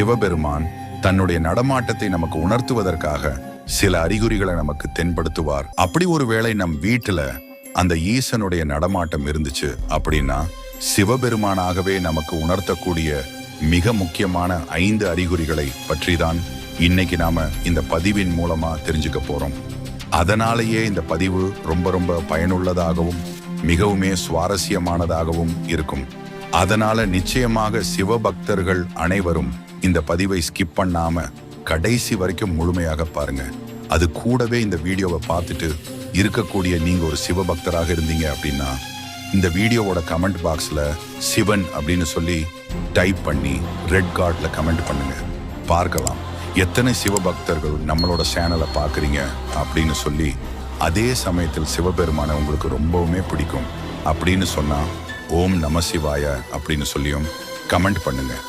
சிவபெருமான் தன்னுடைய நடமாட்டத்தை நமக்கு உணர்த்துவதற்காக சில அறிகுறிகளை நமக்கு தென்படுத்துவார். அப்படி ஒருவேளை நம் வீட்டுல அந்த ஈசனுடைய நடமாட்டம் இருந்துச்சு அப்படின்னா சிவபெருமானாகவே நமக்கு உணர்த்தக்கூடிய மிக முக்கியமான ஐந்து அறிகுறிகளை பற்றிதான் இன்னைக்கு நாம இந்த பதிவின் மூலமா தெரிஞ்சுக்க போறோம். அதனாலேயே இந்த பதிவு ரொம்ப ரொம்ப பயனுள்ளதாகவும் மிகவுமே சுவாரஸ்யமானதாகவும் இருக்கும். அதனால நிச்சயமாக சிவபக்தர்கள் அனைவரும் இந்த பதிவை ஸ்கிப் பண்ணாம கடைசி வரைக்கும் முழுமையாக பாருங்க. அது கூடவே இந்த வீடியோவை பார்த்துட்டு இருக்கக்கூடிய நீங்க ஒரு சிவபக்தராக இருந்தீங்க அப்படின்னா இந்த வீடியோவோட கமெண்ட் பாக்ஸ்ல சிவன் அப்படின்னு சொல்லி டைப் பண்ணி ரெட் கார்டில் கமெண்ட் பண்ணுங்க. பார்க்கலாம். எத்தனை சிவபக்தர்கள் நம்மளோட சேனலை பார்க்குறீங்க அப்படின்னு சொல்லி அதே சமயத்தில் சிவபெருமானை உங்களுக்கு ரொம்பவுமே பிடிக்கும் அப்படின்னு சொன்னால் ஓம் நம சிவாய அப்படின்னு சொல்லியும் கமெண்ட் பண்ணுங்கள்